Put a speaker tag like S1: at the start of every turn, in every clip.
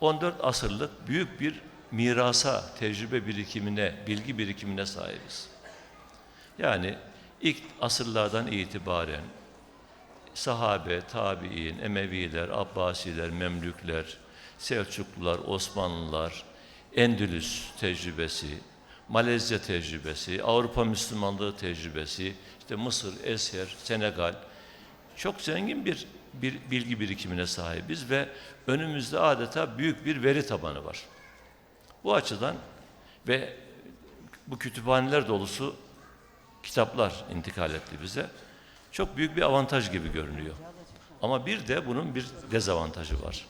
S1: 14 asırlık büyük bir mirasa, tecrübe birikimine, bilgi birikimine sahibiz. Yani ilk asırlardan itibaren sahabe, tabi'in, Emeviler, Abbasiler, Memlükler, Selçuklular, Osmanlılar, Endülüs tecrübesi, Malezya tecrübesi, Avrupa Müslümanlığı tecrübesi, işte Mısır, Esher, Senegal çok zengin bir, bir bilgi birikimine sahibiz ve önümüzde adeta büyük bir veri tabanı var. Bu açıdan ve bu kütüphaneler dolusu kitaplar intikal etti bize. Çok büyük bir avantaj gibi görünüyor. Ama bir de bunun bir dezavantajı var.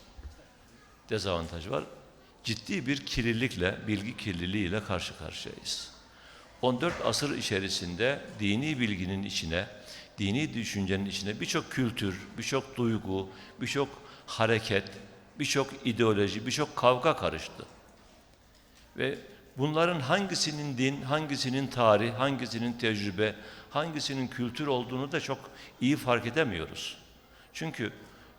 S1: Dezavantajı var. Ciddi bir kirlilikle, bilgi kirliliğiyle karşı karşıyayız. 14 asır içerisinde dini bilginin içine, dini düşüncenin içine birçok kültür, birçok duygu, birçok hareket, birçok ideoloji, birçok kavga karıştı. Ve bunların hangisinin din, hangisinin tarih, hangisinin tecrübe, hangisinin kültür olduğunu da çok iyi fark edemiyoruz. Çünkü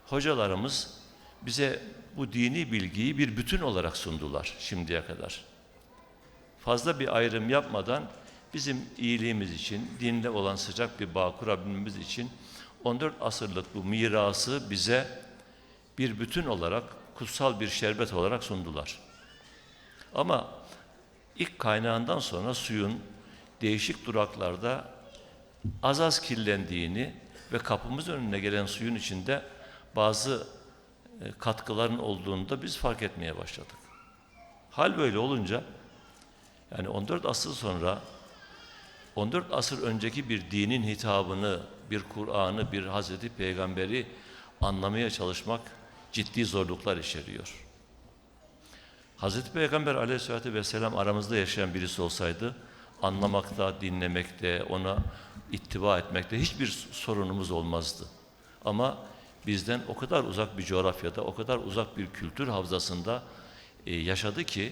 S1: hocalarımız bize bu dini bilgiyi bir bütün olarak sundular şimdiye kadar. Fazla bir ayrım yapmadan bizim iyiliğimiz için, dinle olan sıcak bir bağ kurabilmemiz için 14 asırlık bu mirası bize bir bütün olarak, kutsal bir şerbet olarak sundular. Ama ilk kaynağından sonra suyun değişik duraklarda az az kirlendiğini ve kapımız önüne gelen suyun içinde bazı e, katkıların olduğunu da biz fark etmeye başladık. Hal böyle olunca yani 14 asır sonra 14 asır önceki bir dinin hitabını, bir Kur'an'ı, bir Hazreti Peygamberi anlamaya çalışmak ciddi zorluklar içeriyor. Hazreti Peygamber aleyhissalatü vesselam aramızda yaşayan birisi olsaydı anlamakta, dinlemekte, ona ittiba etmekte hiçbir sorunumuz olmazdı. Ama bizden o kadar uzak bir coğrafyada, o kadar uzak bir kültür havzasında e, yaşadı ki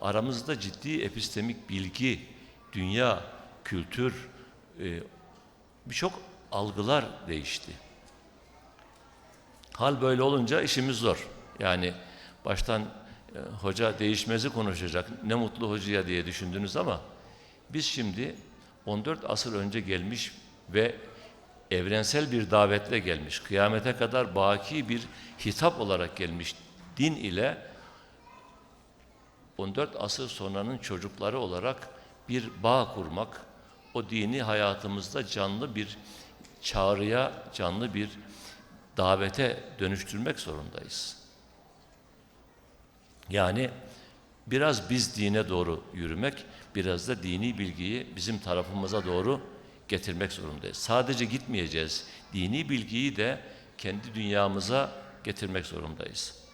S1: aramızda ciddi epistemik bilgi, dünya, kültür, e, birçok algılar değişti. Hal böyle olunca işimiz zor. Yani baştan e, hoca değişmezi konuşacak, ne mutlu hocaya diye düşündünüz ama biz şimdi 14 asır önce gelmiş ve evrensel bir davetle gelmiş, kıyamete kadar baki bir hitap olarak gelmiş din ile 14 asır sonranın çocukları olarak bir bağ kurmak, o dini hayatımızda canlı bir çağrıya, canlı bir davete dönüştürmek zorundayız. Yani biraz biz dine doğru yürümek, biraz da dini bilgiyi bizim tarafımıza doğru getirmek zorundayız. Sadece gitmeyeceğiz. Dini bilgiyi de kendi dünyamıza getirmek zorundayız.